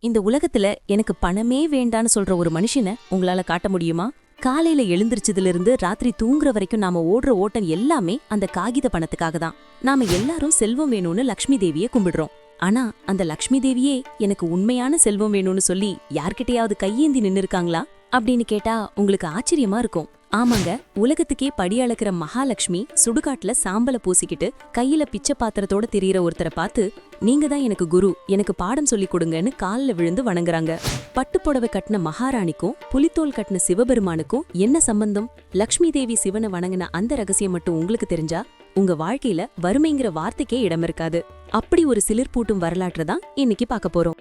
இந்த உலகத்துல எனக்கு பணமே வேண்டான்னு சொல்ற ஒரு மனுஷனை உங்களால காட்ட முடியுமா? காலையில எழுந்திருச்சதுல இருந்து ராத்திரி தூங்குற வரைக்கும் நாம ஓடுற ஓட்டம் எல்லாமே அந்த காகித பணத்துக்காக தான். நாம எல்லாரும் செல்வம் வேணும்னு லக்ஷ்மி தேவியை கும்பிடுறோம். ஆனா அந்த லக்ஷ்மி தேவியே எனக்கு உண்மையான செல்வம் வேணும்னு சொல்லி யார்கிட்டயாவது கையேந்தி நின்னு இருக்காங்களா அப்படின்னு கேட்டா உங்களுக்கு ஆச்சரியமா இருக்கும். ஆமாங்க உலகத்துக்கே படி அளக்கிற மகாலட்சுமி சுடுகாட்டுல சாம்பல பூசிக்கிட்டு கையில பிச்சை பாத்திரத்தோட தெரியற ஒருத்தரை பார்த்து நீங்க தான் எனக்கு குரு எனக்கு பாடம் சொல்லி கொடுங்கன்னு கால்ல விழுந்து வணங்குறாங்க. பட்டு புடவை கட்டின மகாராணிக்கும் புலித்தோல் கட்டின சிவபெருமானுக்கும் என்ன சம்பந்தம்? லக்ஷ்மி தேவி சிவனை வணங்கின அந்த ரகசியம் மட்டும் உங்களுக்கு தெரிஞ்சா உங்க வாழ்க்கையில வறுமைங்கிற வார்த்தைக்கே இடம் இருக்காது. அப்படி ஒரு சிலிர்பூட்டும் வரலாற்றை தான் இன்னைக்கு பார்க்க போறோம்.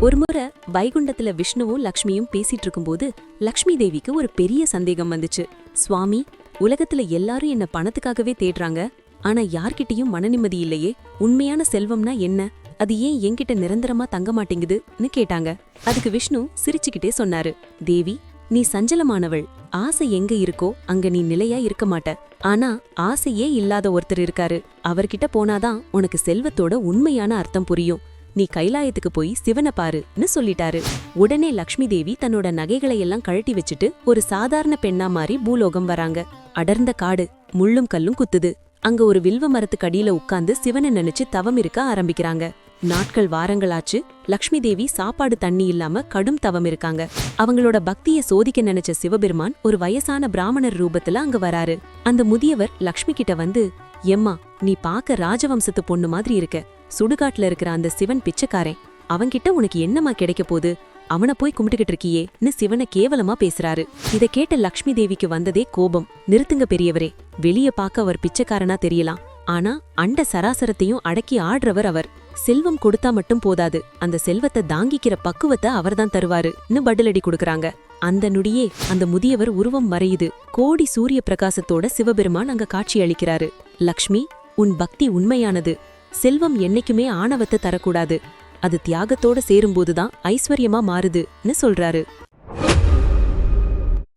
ஒருமுறை வைகுண்டத்துல விஷ்ணுவும் லக்ஷ்மியும் பேசிட்டு இருக்கும்போது லக்ஷ்மி தேவிக்கு ஒரு பெரிய சந்தேகம் வந்துச்சு. சுவாமி உலகத்துல எல்லாரும் என்ன பணத்துக்காகவே தேடுறாங்க. ஆனா யார்கிட்டயும் மன நிம்மதி இல்லையே. உண்மையான செல்வம்னா என்ன? அது ஏன் என்கிட்ட நிரந்தரமா தங்க மாட்டேங்குதுன்னு கேட்டாங்க. அதுக்கு விஷ்ணு சிரிச்சுக்கிட்டே சொன்னாரு. தேவி நீ சஞ்சலமானவள். ஆசை எங்க இருக்கோ அங்க நீ நிலையா இருக்க மாட்ட. ஆனா ஆசையே இல்லாத ஒருத்தர் இருக்காரு. அவர்கிட்ட போனாதான் உனக்கு செல்வத்தோட உண்மையான அர்த்தம் புரியும். நீ கைலாயத்துக்கு போய் சிவனை பாருன்னு சொல்லிட்டாரு. உடனே லக்ஷ்மி தேவி தன்னோட நகைகளை எல்லாம் கழட்டி வச்சுட்டு ஒரு சாதாரண பெண்ணா மாறி பூலோகம் வராங்க. அடர்ந்த காடு முள்ளும் கல்லும் குத்துது. அங்க ஒரு வில்வ மரத்துக்கு அடியில உட்கார்ந்து சிவனை நினைச்சு தவம் இருக்க ஆரம்பிக்கிறாங்க. நாட்கள் வாரங்களாச்சு லக்ஷ்மி தேவி சாப்பாடு தண்ணி இல்லாம கடும் தவம் இருக்காங்க. அவங்களோட பக்திய சோதிக்க நினைச்ச சிவபெருமான் ஒரு வயசான பிராமணர் ரூபத்துல அங்க வராரு. அந்த முதியவர் லக்ஷ்மி கிட்ட வந்து எம்மா நீ பாக்க ராஜவம்சத்து பொண்ணு மாதிரி இருக்க. சுடுகாட்டுல இருக்கிற அந்த சிவன் பிச்சைக்காரன் அவன்கிட்ட உனக்கு என்னமா கிடைக்க போகுது? அவனை போய் கும்பிட்டுக்கிட்டு இருக்கியேன்னு சிவனை கேவலமா பேசுறாரு. இத கேட்ட லக்ஷ்மி தேவிக்கு வந்ததே கோபம். நிறுத்துங்க பெரியவரே வெளிய பார்க்க அவர் பிச்சைக்காரனா தெரியலாம். ஆனா அண்ட சராசரத்தையும் அடக்கி ஆடுறவர் அவர். செல்வம் கொடுத்தா மட்டும் போதாது அந்த செல்வத்தை தாங்கிக்கிற பக்குவத்தை அவர்தான் தருவாருன்னு பதிலடி கொடுக்கறாங்க. அந்த நொடியே அந்த முதியவர் உருவம் மறையுது. கோடி சூரிய பிரகாசத்தோட சிவபெருமான் அங்க காட்சி அளிக்கிறாரு. லக்ஷ்மி உன் பக்தி உண்மையானது. செல்வம் என்னைக்குமே ஆணவத்தை தரக்கூடாது. அது தியாகத்தோட சேரும்போதுதான் ஐஸ்வர்யமா மாறுதுன்னு சொல்றாரு.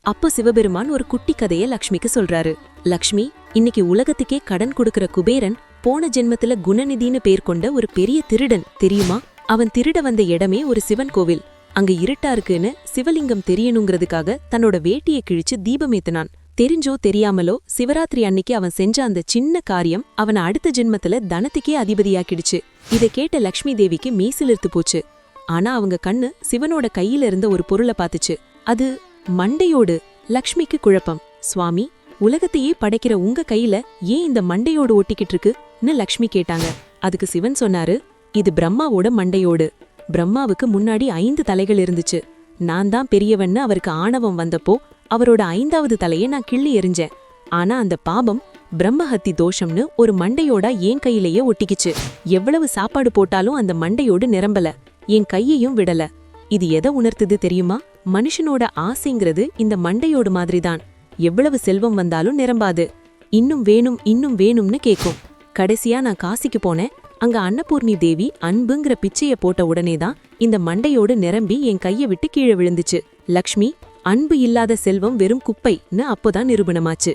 அப்போ சிவபெருமான் ஒரு குட்டி கதைய லக்ஷ்மிக்கு சொல்றாரு. லக்ஷ்மி இன்னைக்கு உலகத்துக்கே கடன் கொடுக்கற குபேரன் போன ஜென்மத்துல குணநிதின்னு பேர் கொண்ட ஒரு பெரிய திருடன் தெரியுமா? அவன் திருட வந்த இடமே ஒரு சிவன் கோவில். அங்க இருட்டா இருக்குன்னு சிவலிங்கம் தெரியணுங்கிறதுக்காக தன்னோட வேட்டியை கிழிச்சு தீபமேத்தினான். தெரிஞ்சோ தெரியாமலோ சிவராத்திரி அன்னைக்கு அவன் செஞ்ச அந்த சின்ன காரியம் அவன அடுத்த ஜென்மத்துல தனத்துக்கே அதிபதியாக்கிடுச்சு. இதை கேட்ட லக்ஷ்மி தேவிக்கு மீசிலிருத்து போச்சு. ஆனா அவங்க கண்ணு சிவனோட கையில இருந்த ஒரு பொருளை பார்த்துச்சு. அது மண்டையோடு லக்ஷ்மிக்கு குழப்பம். சுவாமி உலகத்தையே படைக்கிற உங்க கையில ஏன் இந்த மண்டையோடு ஒட்டிக்கிட்டு இருக்குன்னு லக்ஷ்மி கேட்டாங்க. அதுக்கு சிவன் சொன்னாரு இது பிரம்மாவோட மண்டையோடு. பிரம்மாவுக்கு முன்னாடி ஐந்து தலைகள் இருந்துச்சு. நான் தான் பெரியவன்னு அவருக்கு ஆணவம் வந்தப்போ அவரோட ஐந்தாவது தலையை நான் கிள்ளி எறிஞ்சேன். ஆனா அந்த பாபம் பிரம்மஹத்தி தோஷம்னு ஒரு மண்டையோட என் கையிலேயே ஒட்டிக்கிச்சு. எவ்வளவு சாப்பாடு போட்டாலும் அந்த மண்டையோடு நிரம்பல. என் கையையும் விடல. இது எதை உணர்த்துது தெரியுமா? மனுஷனோட ஆசைங்கிறது இந்த மண்டையோடு மாதிரிதான். எவ்வளவு செல்வம் வந்தாலும் நிரம்பாது. இன்னும் வேணும் இன்னும் வேணும்னு கேட்கும் கடைசியா நான் காசிக்கு போனேன். அங்க அன்னபூர்ணி தேவி அன்புங்கிற பிச்சைய போட்ட உடனேதான் இந்த மண்டையோடு நிரம்பி என் கைய விட்டு கீழே விழுந்துச்சு. லக்ஷ்மி அன்பு இல்லாத செல்வம் வெறும் குப்பைன்னு அப்போதான் நிரூபணமாச்சு.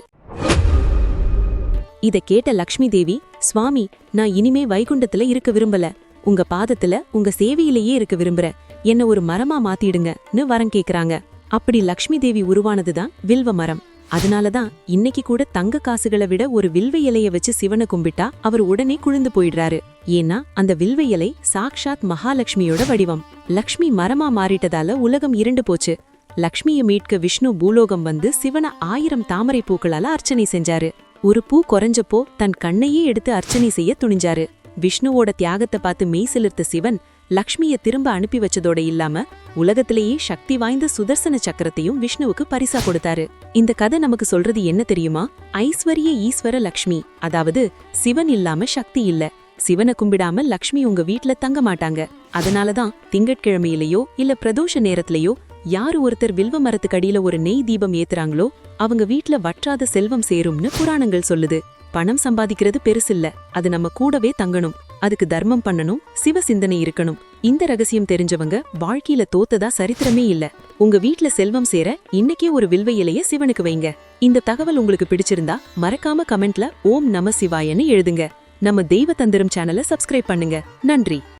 இத கேட்ட லக்ஷ்மி தேவி சுவாமி நான் இனிமே வைகுண்டத்துல இருக்க விரும்பல. உங்க பாதத்துல உங்க சேவையிலேயே இருக்க விரும்புற. என்ன ஒரு மரமா மாத்திடுங்கன்னு வரம் கேக்குறாங்க. அப்படி லக்ஷ்மி தேவி உருவானதுதான் வில்வ மரம். அதனாலதான் இன்னைக்கு கூட தங்க காசுகளை விட ஒரு வில்வ இலைய வச்சு சிவனை கும்பிட்டா அவர் உடனே குழுந்து போயிடுறாரு. ஏன்னா அந்த வில்வ இலை சாக்ஷாத் மகாலட்சுமியோட வடிவம். லக்ஷ்மி மரமா மாறிட்டதால உலகம் இருண்டு போச்சு. லக்ஷ்மிய மீட்க விஷ்ணு பூலோகம் வந்து சிவன ஆயிரம் தாமரை பூக்களால அர்ச்சனை செஞ்சாரு. ஒரு பூ குறைஞ்சப்போ தன் கண்ணையே எடுத்து அர்ச்சனை செய்ய துணிஞ்சாரு. விஷ்ணுவோட தியாகத்தை பார்த்து மெய் சிலிர்த்த சிவன் லக்ஷ்மிய திரும்ப அனுப்பி வச்சதோட இல்லாம உலகத்திலேயே சக்தி வாய்ந்த சுதர்சன சக்கரத்தையும் விஷ்ணுவுக்கு பரிசா கொடுத்தாரு. இந்த கதை நமக்கு சொல்றது என்ன தெரியுமா? ஐஸ்வர்ய ஈஸ்வர லக்ஷ்மி. அதாவது சிவன் இல்லாம சக்தி இல்ல. சிவனை கும்பிடாம லக்ஷ்மி உங்க வீட்ல தங்க மாட்டாங்க. அதனாலதான் திங்கட்கிழமையிலயோ இல்ல பிரதோஷ நேரத்திலயோ யாரு ஒருத்தர் வில்வ மரத்துக்கடியில ஒரு நெய் தீபம் ஏத்துறாங்களோ அவங்க வீட்ல வற்றாத செல்வம் சேரும்னு புராணங்கள் சொல்லுது. பணம் சம்பாதிக்கிறது பெருசில்ல அது நம்ம கூடவே தங்கணும். அதுக்கு தர்மம் பண்ணணும் சிவ சிந்தனை இருக்கணும். இந்த ரகசியம் தெரிஞ்சவங்க வாழ்க்கையில தோத்ததா சரித்திரமே இல்ல. உங்க வீட்ல செல்வம் சேர இன்னைக்கே ஒரு வில்வ இலைய சிவனுக்கு வைங்க. இந்த தகவல் உங்களுக்கு பிடிச்சிருந்தா மறக்காம கமெண்ட்ல ஓம் நம சிவாயன்னு எழுதுங்க. நம்ம தெய்வ தந்திரம் சேனலை சப்ஸ்கிரைப் பண்ணுங்க. நன்றி.